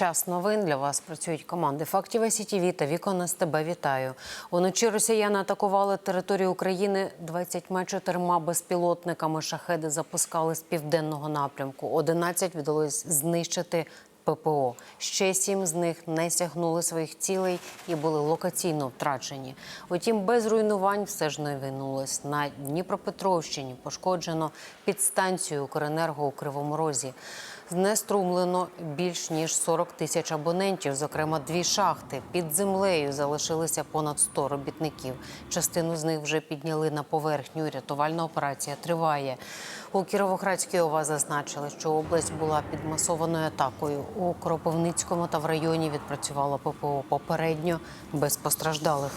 Час новин для вас працюють команди Фактів СІТІВІ та Вікон СТБ. Вітаю. Уночі росіяни атакували територію України 24 безпілотниками. Шахеди запускали з південного напрямку. 11 вдалося знищити ППО. Ще сім з них не сягнули своїх цілей і були локаційно втрачені. Утім, без руйнувань все ж не винулось. На Дніпропетровщині пошкоджено підстанцію Укренерго у Кривому Розі. Знеструмлено більш ніж 40 тисяч абонентів, зокрема дві шахти. Під землею залишилися понад 100 робітників. Частину з них вже підняли на поверхню. Рятувальна операція триває. У Кіровоградській ОВА зазначили, що область була під масованою атакою. У Кропивницькому та в районі відпрацювало ППО попередньо без постраждалих.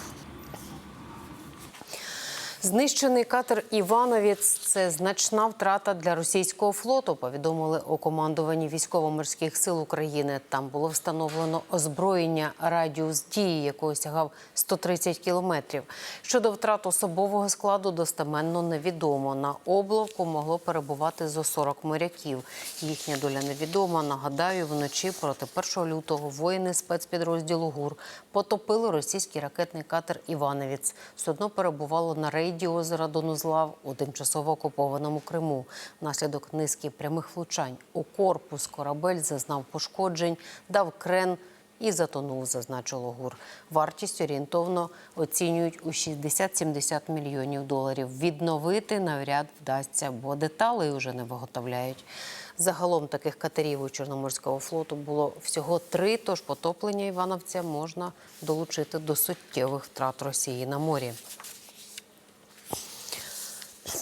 Знищений катер Івановець це значна втрата для російського флоту. Повідомили у командуванні військово-морських сил України. Там було встановлено озброєння радіус дії, якого сягав 130 кілометрів. Щодо втрат особового складу, достеменно невідомо. На обловку могло перебувати зо 40 моряків. Їхня доля невідома. Нагадаю, вночі проти 1 лютого воїни спецпідрозділу ГУР потопили російський ракетний катер Івановець. Судно перебувало на рейді озера Донузлав у тимчасово окупованому Криму. Внаслідок низки прямих влучань у корпус корабель зазнав пошкоджень, дав крен і затонув, зазначило ГУР. Вартість орієнтовно оцінюють у 60-70 мільйонів доларів. Відновити навряд вдасться, бо деталей вже не виготовляють. Загалом таких катерів у Чорноморського флоту було всього три, тож потоплення Івановця можна долучити до суттєвих втрат Росії на морі.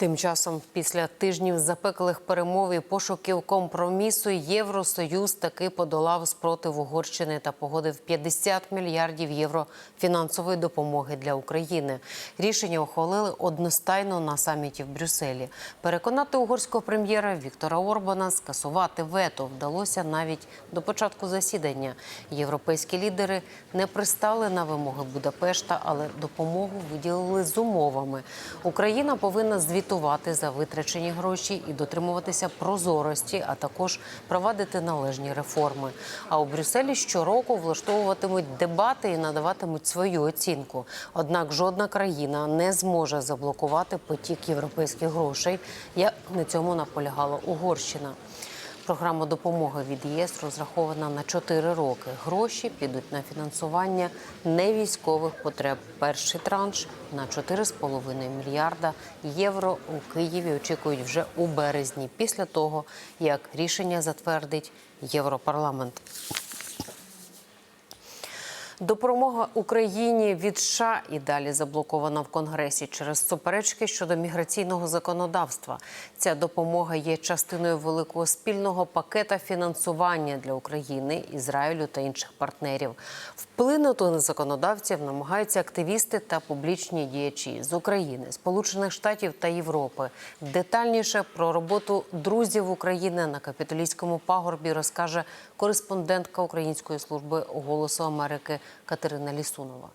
Тим часом, після тижнів запеклих перемов і пошуків компромісу, Євросоюз таки подолав спротив Угорщини та погодив 50 мільярдів євро фінансової допомоги для України. Рішення ухвалили одностайно на саміті в Брюсселі. Переконати угорського прем'єра Віктора Орбана скасувати вето вдалося навіть до початку засідання. Європейські лідери не пристали на вимоги Будапешта, але допомогу виділили з умовами. Україна повинна звітувати за витрачені гроші і дотримуватися прозорості, а також провадити належні реформи. А у Брюсселі щороку влаштовуватимуть дебати і надаватимуть свою оцінку. Однак жодна країна не зможе заблокувати потік європейських грошей. Як на цьому наполягала Угорщина. Програма допомоги від ЄС розрахована на 4 роки. Гроші підуть на фінансування невійськових потреб. Перший транш на 4,5 мільярда євро у Києві очікують вже у березні, після того як рішення затвердить Європарламент. Допомога Україні від США і далі заблокована в Конгресі через суперечки щодо міграційного законодавства. Ця допомога є частиною великого спільного пакета фінансування для України, Ізраїлю та інших партнерів. Вплинути на законодавців намагаються активісти та публічні діячі з України, Сполучених Штатів та Європи. Детальніше про роботу друзів України на капітолійському пагорбі розкаже кореспондентка Української служби голосу Америки Катерина Лісунова.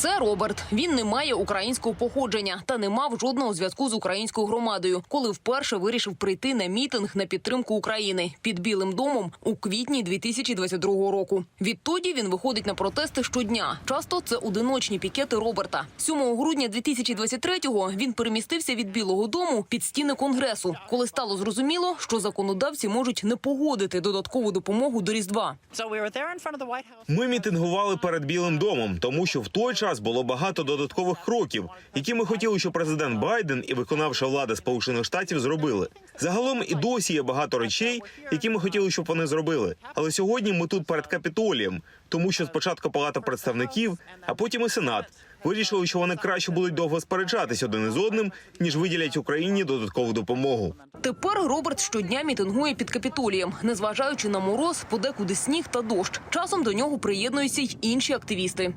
Це Роберт. Він не має українського походження та не мав жодного зв'язку з українською громадою, коли вперше вирішив прийти на мітинг на підтримку України під Білим домом у квітні 2022 року. Відтоді він виходить на протести щодня. Часто це одиночні пікети Роберта. 7 грудня 2023-го він перемістився від Білого дому під стіни конгресу, коли стало зрозуміло, що законодавці можуть не погодити додаткову допомогу до різдва. Ми мітингували перед Білим домом, тому що в той час було багато додаткових кроків, які ми хотіли, щоб президент Байден і виконавча влада Сполучених Штатів зробили. Загалом і досі є багато речей, які ми хотіли, щоб вони зробили. Але сьогодні ми тут перед капітолієм, тому що спочатку Палата представників, а потім і Сенат вирішили, що вони краще будуть довго сперечатись один із одним, ніж виділять Україні додаткову допомогу. Тепер Роберт щодня мітингує під капітолієм, незважаючи на мороз, подекуди сніг та дощ. Часом до нього приєднуються й інші активісти.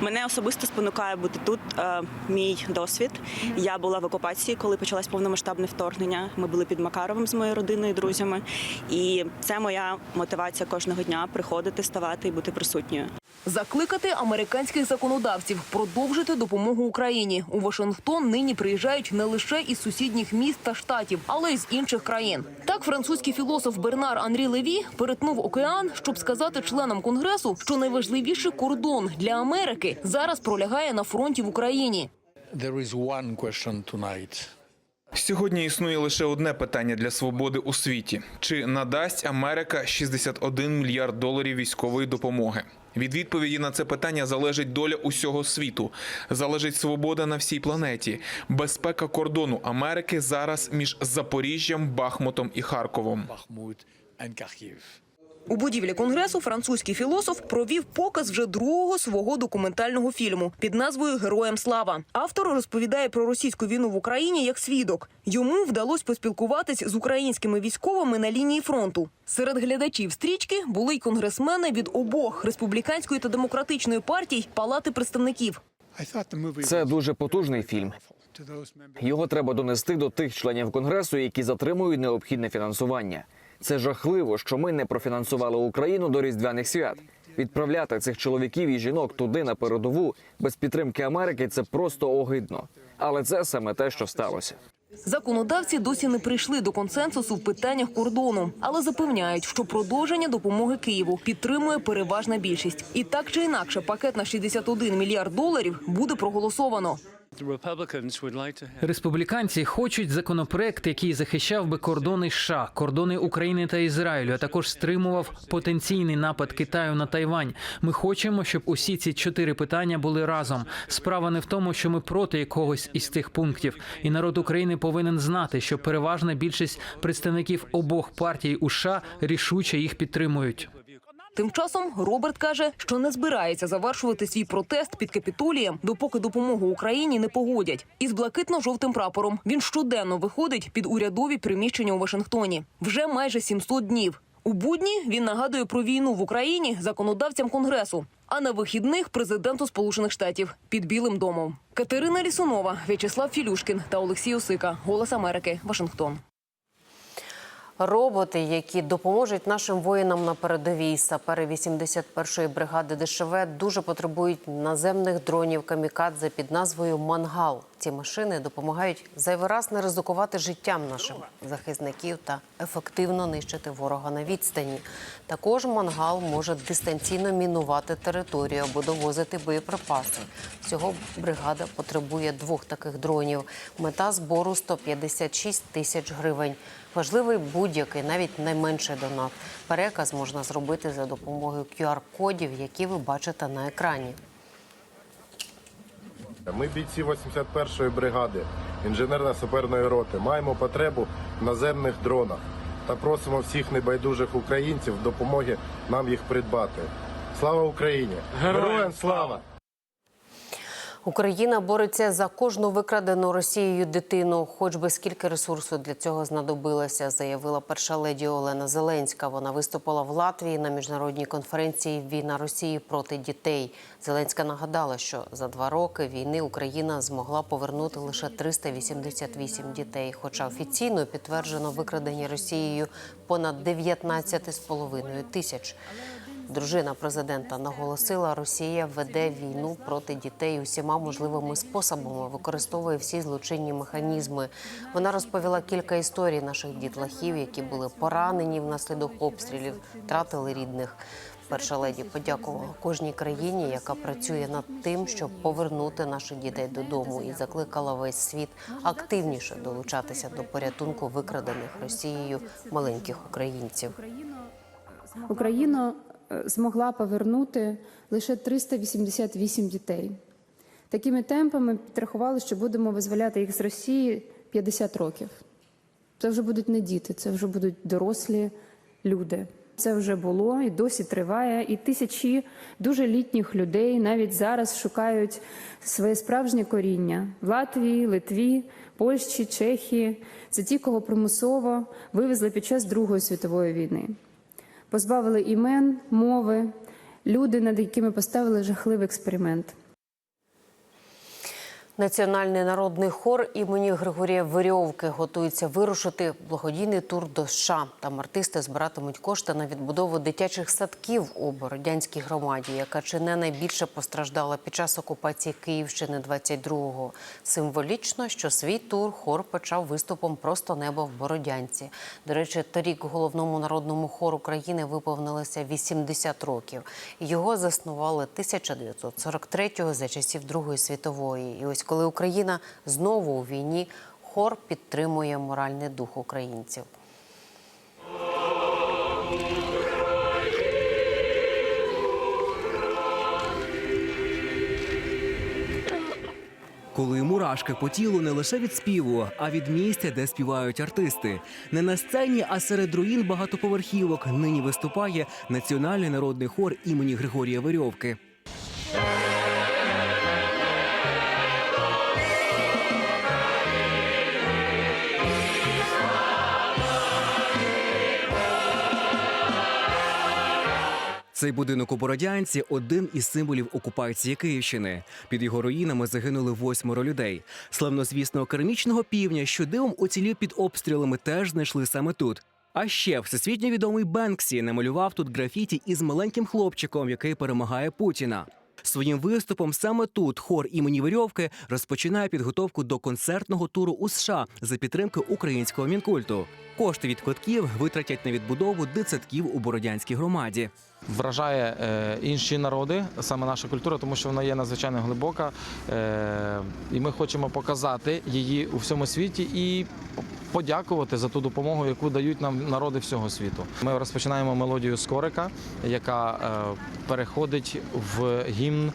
Мене особисто спонукає бути тут е, мій досвід. Я була в окупації, коли почалось повномасштабне вторгнення. Ми були під Макаровим з моєю родиною, і друзями. І це моя мотивація кожного дня приходити, ставати і бути присутньою. Закликати американських законодавців продовжити допомогу Україні. У Вашингтон нині приїжджають не лише із сусідніх міст та штатів, але й з інших країн. Так, французький філософ Бернар Анрі Леві перетнув океан, щоб сказати членам конгресу, що найважливіший кордон для Америки зараз пролягає на фронті в Україні. There is one question tonight. Сьогодні існує лише одне питання для свободи у світі: чи надасть Америка 61 мільярд доларів військової допомоги? Від відповіді на це питання залежить доля усього світу, залежить свобода на всій планеті. Безпека кордону Америки зараз між Запоріжжям, Бахмутом і Харковом. У будівлі конгресу французький філософ провів показ вже другого свого документального фільму під назвою Героям слава. Автор розповідає про російську війну в Україні як свідок. Йому вдалося поспілкуватись з українськими військовими на лінії фронту. Серед глядачів стрічки були й конгресмени від обох республіканської та демократичної партій Палати представників. Це дуже потужний фільм. Його треба донести до тих членів конгресу, які затримують необхідне фінансування. Це жахливо, що ми не профінансували Україну до різдвяних свят. Відправляти цих чоловіків і жінок туди на передову без підтримки Америки це просто огидно. Але це саме те, що сталося. Законодавці досі не прийшли до консенсусу в питаннях кордону, але запевняють, що продовження допомоги Києву підтримує переважна більшість. І так чи інакше, пакет на 61 мільярд доларів буде проголосовано. Республіканці хочуть законопроект, який захищав би кордони США, кордони України та Ізраїлю, а також стримував потенційний напад Китаю на Тайвань. Ми хочемо, щоб усі ці чотири питання були разом. Справа не в тому, що ми проти якогось із тих пунктів, і народ України повинен знати, що переважна більшість представників обох партій у США рішуче їх підтримують. Тим часом Роберт каже, що не збирається завершувати свій протест під капітолієм, допоки допомогу Україні не погодять. Із блакитно-жовтим прапором він щоденно виходить під урядові приміщення у Вашингтоні. Вже майже 700 днів. У будні він нагадує про війну в Україні законодавцям конгресу. А на вихідних президенту Сполучених Штатів під Білим домом. Катерина Лісунова, В'ячеслав Філюшкін та Олексій Осика. Голос Америки. Вашингтон. Роботи, які допоможуть нашим воїнам на передовій, сапери 81-ї бригади ДШВ дуже потребують наземних дронів камікадзе під назвою Мангал. Ці машини допомагають зайвий раз не ризикувати життям нашим захисників та ефективно нищити ворога на відстані. Також мангал може дистанційно мінувати територію або довозити боєприпаси. Всього бригада потребує двох таких дронів. Мета збору 156 тисяч гривень. Важливий будь-який, навіть найменший донат. Переказ можна зробити за допомогою QR-кодів, які ви бачите на екрані. Ми бійці 81-ї бригади інженерно-саперної роти маємо потребу в наземних дронах та просимо всіх небайдужих українців допомоги нам їх придбати. Слава Україні! Героям слава! Україна бореться за кожну викрадену Росією дитину, хоч би скільки ресурсу для цього знадобилося, заявила перша леді Олена Зеленська. Вона виступила в Латвії на міжнародній конференції Війна Росії проти дітей. Зеленська нагадала, що за два роки війни Україна змогла повернути лише 388 дітей. Хоча офіційно підтверджено викрадені Росією понад 19,5 тисяч. Дружина президента наголосила, Росія веде війну проти дітей усіма можливими способами, використовує всі злочинні механізми. Вона розповіла кілька історій наших дітлахів, які були поранені внаслідок обстрілів, втратили рідних. Перша леді подякувала кожній країні, яка працює над тим, щоб повернути наших дітей додому, і закликала весь світ активніше долучатися до порятунку викрадених Росією маленьких українців. Україна е, змогла повернути лише 388 дітей. Такими темпами підрахували, що будемо визволяти їх з Росії 50 років. Це вже будуть не діти, це вже будуть дорослі люди. Це вже було і досі триває. І тисячі дуже літніх людей навіть зараз шукають своє справжнє коріння в Латвії, Литві, Польщі, Чехії. Це ті, кого примусово вивезли під час Другої світової війни позбавили імен, мови, люди, над якими поставили жахливий експеримент. Національний народний хор імені Григорія Верьовки готується вирушити благодійний тур до США. Там артисти збиратимуть кошти на відбудову дитячих садків у Бородянській громаді, яка чи не найбільше постраждала під час окупації Київщини 22-го. Символічно, що свій тур хор почав виступом Просто небо в Бородянці. До речі, торік головному народному хору країни виповнилося 80 років. Його заснували 1943-го за часів Другої світової. І ось коли Україна знову у війні, хор підтримує моральний дух українців. Коли мурашки по тілу не лише від співу, а від місця, де співають артисти. Не на сцені, а серед руїн багатоповерхівок нині виступає Національний народний хор імені Григорія Верьовки. Цей будинок у Бородянці один із символів окупації Київщини. Під його руїнами загинули восьмеро людей. Славнозвісного керамічного півня, що дивом уцілів під обстрілами, теж знайшли саме тут. А ще всесвітньо відомий Бенксі намалював тут графіті із маленьким хлопчиком, який перемагає Путіна. Своїм виступом саме тут хор імені Верьовки розпочинає підготовку до концертного туру у США за підтримки українського мінкульту. Кошти від квитків витратять на відбудову дитсадків у Бородянській громаді. Вражає е, інші народи, саме наша культура, тому що вона є надзвичайно глибока. Е, і ми хочемо показати її у всьому світі і подякувати за ту допомогу, яку дають нам народи всього світу. Ми розпочинаємо мелодію Скорика, яка е, переходить в гімн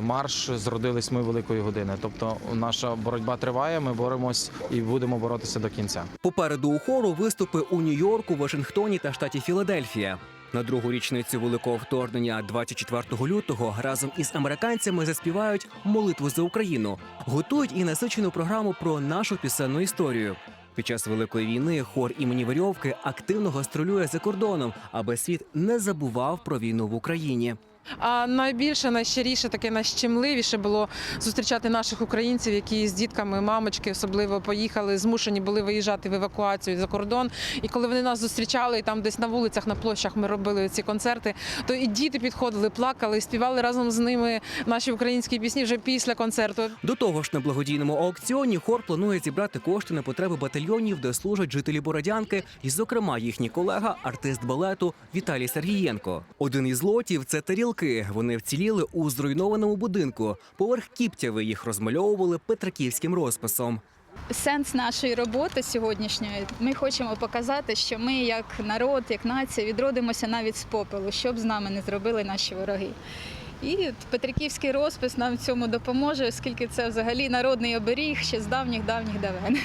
марш Зродились ми великої години. Тобто наша боротьба триває, ми боремось і будемо боротися до кінця. Попереду у хору виступи у Нью-Йорку, Вашингтоні та штаті Філадельфія. На другу річницю великого вторгнення 24 лютого разом із американцями заспівають молитву за Україну, готують і насичену програму про нашу пісенну історію. Під час великої війни хор імені Варьовки активно гастролює за кордоном, аби світ не забував про війну в Україні. А найбільше, найщиріше, таке найщемливіше було зустрічати наших українців, які з дітками, мамочки особливо поїхали, змушені були виїжджати в евакуацію за кордон. І коли вони нас зустрічали, і там десь на вулицях, на площах ми робили ці концерти, то і діти підходили, плакали, співали разом з ними наші українські пісні вже після концерту. До того ж, на благодійному аукціоні хор планує зібрати кошти на потреби батальйонів, де служать жителі Бородянки, і, зокрема, їхній колега, артист балету Віталій Сергієнко. Один із лотів це тарілки. Вони вціліли у зруйнованому будинку. Поверх кіптяви їх розмальовували петриківським розписом. Сенс нашої роботи сьогоднішньої ми хочемо показати, що ми, як народ, як нація, відродимося навіть з попелу, що б з нами не зробили наші вороги. І Петриківський розпис нам в цьому допоможе, оскільки це взагалі народний оберіг ще з давніх давніх давен.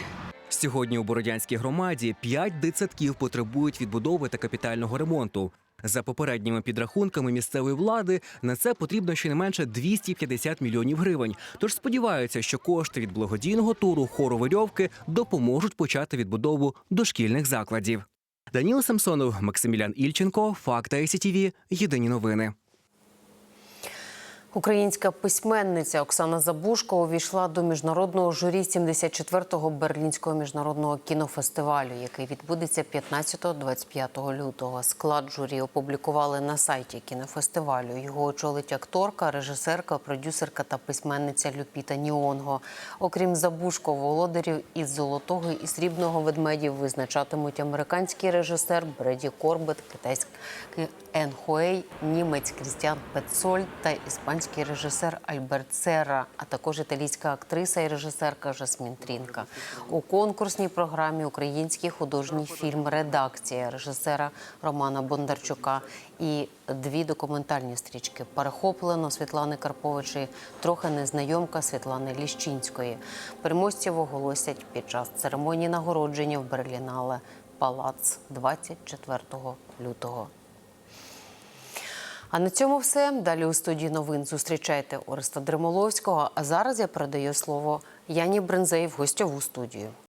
Сьогодні у Бородянській громаді п'ять дитсадків потребують відбудови та капітального ремонту. За попередніми підрахунками місцевої влади на це потрібно щонайменше 250 мільйонів гривень. Тож сподіваються, що кошти від благодійного туру хору вирьовки допоможуть почати відбудову дошкільних закладів. Даніл Самсонов, Максимілян Ільченко, Факта СІТІВІ. Єдині новини. Українська письменниця Оксана Забушко увійшла до міжнародного журі 74-го Берлінського міжнародного кінофестивалю, який відбудеться 15-25 лютого. Склад журі опублікували на сайті кінофестивалю. Його очолить акторка, режисерка, продюсерка та письменниця Люпіта Ніонго. Окрім Забушко, володарів із золотого і срібного ведмедів визначатимуть американський режисер Бреді Корбет, китайський Ен Хуей, німець Крістіан Петцоль та іспанський режисер Альберт Серра, а також італійська актриса і режисерка Жасмін Трінка. У конкурсній програмі український художній фільм Редакція режисера Романа Бондарчука і дві документальні стрічки Перехоплено Світлани Карповичі, трохи незнайомка Світлани Ліщинської. Переможців оголосять під час церемонії нагородження в Берлінале Палац 24 лютого. А на цьому все. Далі у студії новин зустрічайте Ореста Дремоловського. А зараз я передаю слово Яні Брензей в гостьову студію.